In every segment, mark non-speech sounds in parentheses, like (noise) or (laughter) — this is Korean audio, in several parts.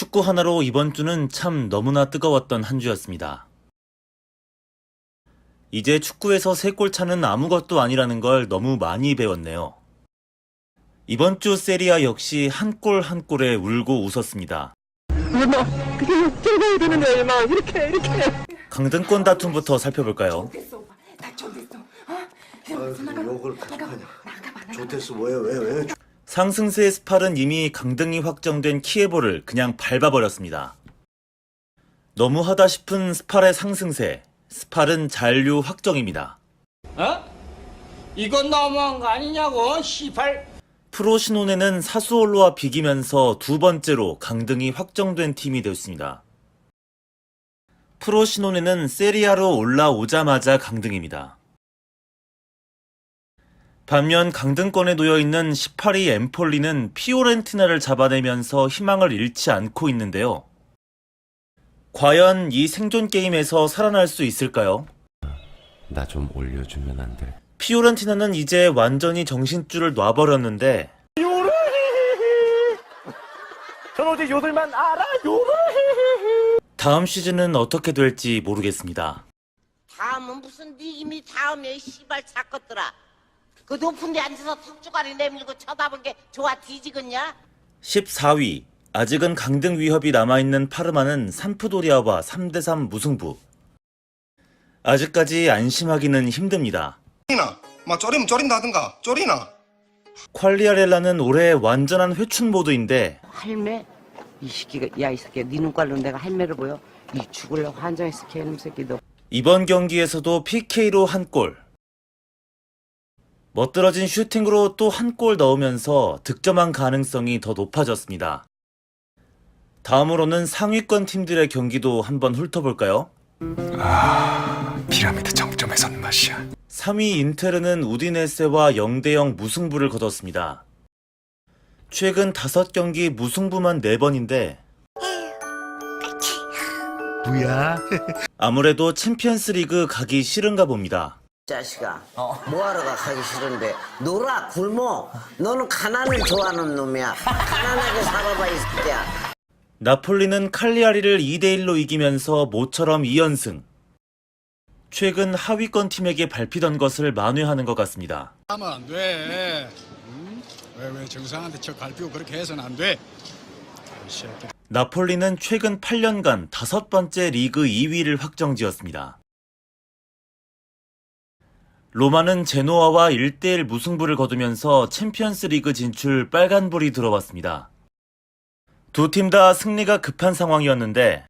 축구 하나로 이번 주는 참 너무나 뜨거웠던 한 주였습니다. 이제 축구에서 세 골 차는 아무것도 아니라는 걸 너무 많이 배웠네요. 이번 주 세리아 역시 한 골 한 골에 울고 웃었습니다. 얼마 그게 들어가야 되는데 얼마 이렇게 이렇게 강등권 다툼부터 살펴볼까요? 됐어 오빠 나 좋댔어 어? 아, 욕을 가져가냐? 좋댔어 왜왜 왜? 상승세의 스팔은 이미 강등이 확정된 키에보를 그냥 밟아버렸습니다. 너무하다 싶은 스팔의 상승세, 스팔은 잔류 확정입니다. 어? 이건 너무한 거 아니냐고, 시발. 프로 신혼에는 사수올로와 비기면서 두 번째로 강등이 확정된 팀이 되었습니다. 프로 신혼에는 세리아로 올라오자마자 강등입니다. 반면 강등권에 놓여 있는 18위 엠폴리는 피오렌티나를 잡아내면서 희망을 잃지 않고 있는데요. 과연 이 생존 게임에서 살아날 수 있을까요? 나 좀 올려주면 안 돼? 피오렌티나는 이제 완전히 정신줄을 놔버렸는데 저는 어제 요들만 알아 요들 다음 시즌은 어떻게 될지 모르겠습니다. 다음은 무슨 네 이미 다음에 씨발 찾것더라. 그 높은 데 앉아서 턱주가리 내밀고 쳐다본 게 좋아 뒤지겠냐? 14위. 아직은 강등 위협이 남아있는 파르마는 삼프도리아와 3대3 무승부. 아직까지 안심하기는 힘듭니다. 쫄이나 막 쫄이면 쫄인다든가 쫄이나 퀄리아렐라는 올해 완전한 회춘 모드인데 할매? 이 새끼가 야 이 새끼야 네 눈깔로 내가 할매를 보여? 이 죽을려고 환장했어 개놈 새끼 너 이번 경기에서도 PK로 한 골. 멋들어진 슈팅으로 또 한 골 넣으면서 득점한 가능성이 더 높아졌습니다. 다음으로는 상위권 팀들의 경기도 한번 훑어볼까요? 피라미드 정점에 선 맛이야. 3위 인테르는 우디네세와 0대0 무승부를 거뒀습니다. 최근 5경기 무승부만 4번인데 뭐야? (laughs) 아무래도 챔피언스 리그 가기 싫은가 봅니다. 자식아, 뭐하러 가 가기 싫은데 놀아 굶어. 너는 가난을 좋아하는 놈이야. 가난하게 살아봐 이 새끼야. 나폴리는 칼리아리를 2대1로 이기면서 모처럼 2연승. 최근 하위권 팀에게 밟히던 것을 만회하는 것 같습니다. 하면 안 돼. 응? 왜, 왜 정상한테 저 갈피고 그렇게 해서는 안 돼. 이 새끼. 나폴리는 최근 8년간 다섯 번째 리그 2위를 확정지었습니다. 로마는 제노아와 1대1 무승부를 거두면서 챔피언스 리그 진출 빨간불이 들어왔습니다. 두 팀 다 승리가 급한 상황이었는데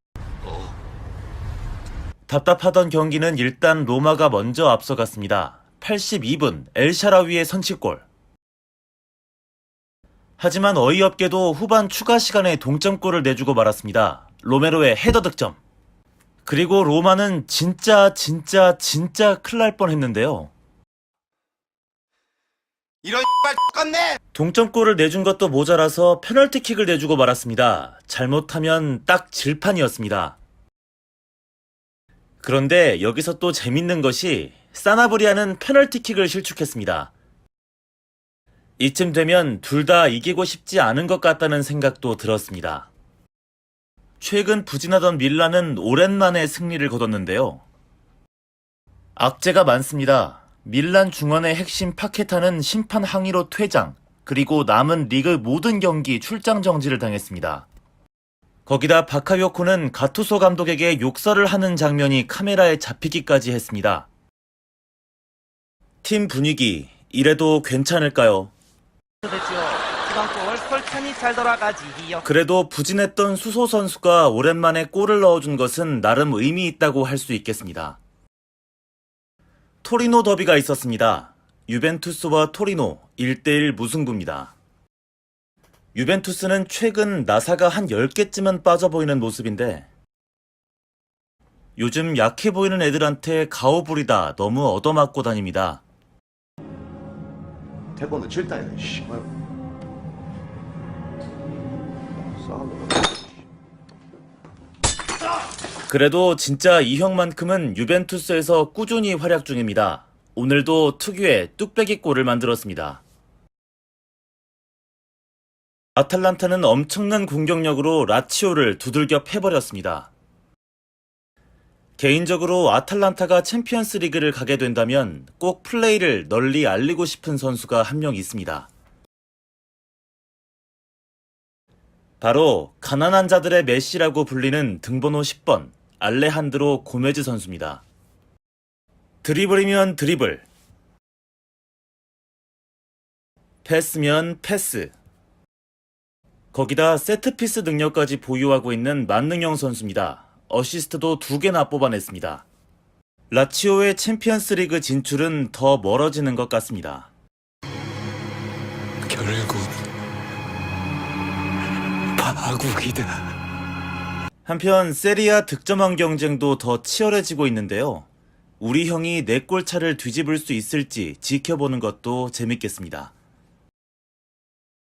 답답하던 경기는 일단 로마가 먼저 앞서갔습니다. 82분 엘샤라위의 선취골. 하지만 어이없게도 후반 추가 시간에 동점골을 내주고 말았습니다. 로메로의 헤더 득점. 그리고 로마는 진짜 진짜 진짜 큰일 날 뻔했는데요. 이런 발 X같네 동점골을 내준 것도 모자라서 페널티킥을 내주고 말았습니다. 잘못하면 딱 질판이었습니다. 그런데 여기서 또 재밌는 것이 사나브리아는 페널티킥을 실축했습니다. 이쯤 되면 둘 다 이기고 싶지 않은 것 같다는 생각도 들었습니다. 최근 부진하던 밀라는 오랜만에 승리를 거뒀는데요. 악재가 많습니다. 밀란 중원의 핵심 파케타는 심판 항의로 퇴장, 그리고 남은 리그 모든 경기 출장 정지를 당했습니다. 거기다 바카요코는 가투소 감독에게 욕설을 하는 장면이 카메라에 잡히기까지 했습니다. 팀 분위기, 이래도 괜찮을까요? 이 번골 설찬이 잘 돌아가지요 그래도 부진했던 수소 선수가 오랜만에 골을 넣어준 것은 나름 의미 있다고 할 수 있겠습니다. 토리노 더비가 있었습니다. 유벤투스와 토리노 1대1 무승부입니다. 유벤투스는 최근 나사가 한 10개쯤은 빠져 보이는 모습인데 요즘 약해 보이는 애들한테 가오 부리다 너무 얻어맞고 다닙니다. 태권도 칠다야 씨발. 그래도 진짜 이 형만큼은 유벤투스에서 꾸준히 활약 중입니다. 오늘도 특유의 뚝배기 골을 만들었습니다. 아탈란타는 엄청난 공격력으로 라치오를 두들겨 패버렸습니다. 개인적으로 아탈란타가 챔피언스 리그를 가게 된다면 꼭 플레이를 널리 알리고 싶은 선수가 한 명 있습니다. 바로 가난한 자들의 메시라고 불리는 등번호 10번 알레한드로 고메즈 선수입니다. 드리블이면 드리블, 패스면 패스, 거기다 세트피스 능력까지 보유하고 있는 만능형 선수입니다. 어시스트도 두 개나 뽑아냈습니다. 라치오의 챔피언스 리그 진출은 더 멀어지는 것 같습니다. 결국 파국이다. 한편 세리아 득점왕 경쟁도 더 치열해지고 있는데요. 우리 형이 4골 차를 뒤집을 수 있을지 지켜보는 것도 재밌겠습니다.